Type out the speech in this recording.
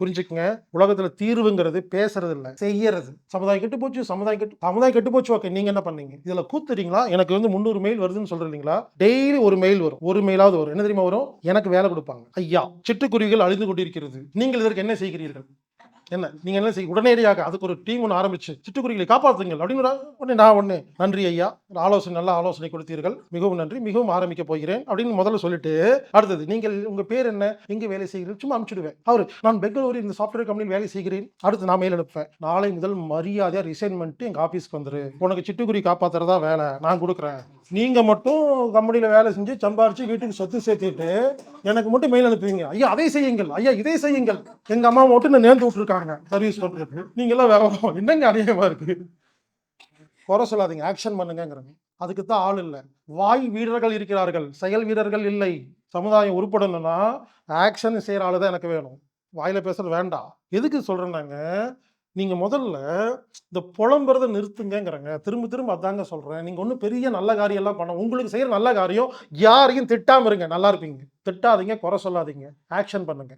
புரிஞ்சுக்கங்க. உலகத்துல தீர்வுங்கிறது பேசுறது இல்ல செய்யறது. சமுதாயம் கெட்டு போச்சு சமுதாயம் கெட்டு சமுதாயம் கெட்டு போச்சு ஓகே. நீங்க என்ன பண்ணீங்க? இதுல கூத்துறீங்களா? எனக்கு வந்து முந்நூறு மெயில் வருதுன்னு சொல்றீங்களா? டெய்லி ஒரு மெயில் வரும். ஒரு மெயிலாவது வரும். என்ன தெரியுமா வரும்? எனக்கு வேலை கொடுப்பாங்க. ஐயா சிட்டுக்குருவிகள் அழிந்து கொண்டிருக்கிறது. நீங்கள் இதற்கு என்ன செய்கிறீர்கள்? என்ன நீங்க என்ன செய்ய உடனடியாக அதுக்கு ஒரு டீம் ஒன்று ஆரம்பிச்சு சிட்டுக்குருவிகளை காப்பாற்றுங்கள் அப்படின்னு ஒரு உடனே நான் ஒன்று நன்றி ஐயா ஒரு ஆலோசனை நல்ல ஆலோசனை கொடுத்தீர்கள். மிகவும் நன்றி மிகவும் ஆரம்பிக்க போகிறேன் அப்படின்னு முதல்ல சொல்லிட்டு அடுத்தது நீங்கள் உங்க பேர் என்ன இங்கே வேலை செய்கிறீர்கள் சும்மா அனுப்பிச்சிடுவேன். அவர் நான் பெங்களூரில் இந்த சாஃப்ட்வேர் கம்பெனியில் வேலை செய்கிறேன். அடுத்து நான் மேல் அனுப்புவேன். நாளை முதல் மரியாதையாக ரிசைன் பண்ணிட்டு எங்கள் ஆஃபீஸ்க்கு வந்துரு. உனக்கு சிட்டுக்குருவி காப்பாற்றுறதா வேலை நான் கொடுக்குறேன். நீங்க மட்டும் கம்பெனியில வேலை செஞ்சு சம்பாரிச்சு வீட்டுக்கு சொத்து சேர்த்துட்டு எனக்கு மட்டும் மெயில் அனுப்புவீங்க. ஐயா அதை செய்யுங்கள். ஐயா இதை செய்யுங்கள். எங்க அம்மா மட்டும் நான் நேர்ந்து விட்டுருக்காங்க. சர்வீஸ் பண்றதுக்கு. நீங்க எல்லாம் என்னங்க அநியாயமா இருக்கு? குறை சொல்லாதீங்க. ஆக்ஷன் பண்ணுங்கிறங்க அதுக்கு தான் ஆள் இல்லை. வாய் வீரர்கள் இருக்கிறார்கள். செயல் வீரர்கள் இல்லை. சமுதாயம் உருப்படணும்னா ஆக்ஷன் செய்கிற ஆளு தான் எனக்கு வேணும். வாயில பேசுறது வேண்டாம். எதுக்கு சொல்றேன்னாங்க நீங்க முதல்ல இந்த புலம்புறத நிறுத்துங்கங்கிறங்க. திரும்ப திரும்ப அதாங்க சொல்றேன். நீங்க ஒன்றும் பெரிய நல்ல காரியம் எல்லாம் பண்ண உங்களுக்கு செய்யற நல்ல காரியம் யாரையும் திட்டாம இருங்க. நல்லா இருப்பீங்க. திட்டாதீங்க குறை சொல்லாதீங்க. ஆக்ஷன் பண்ணுங்க.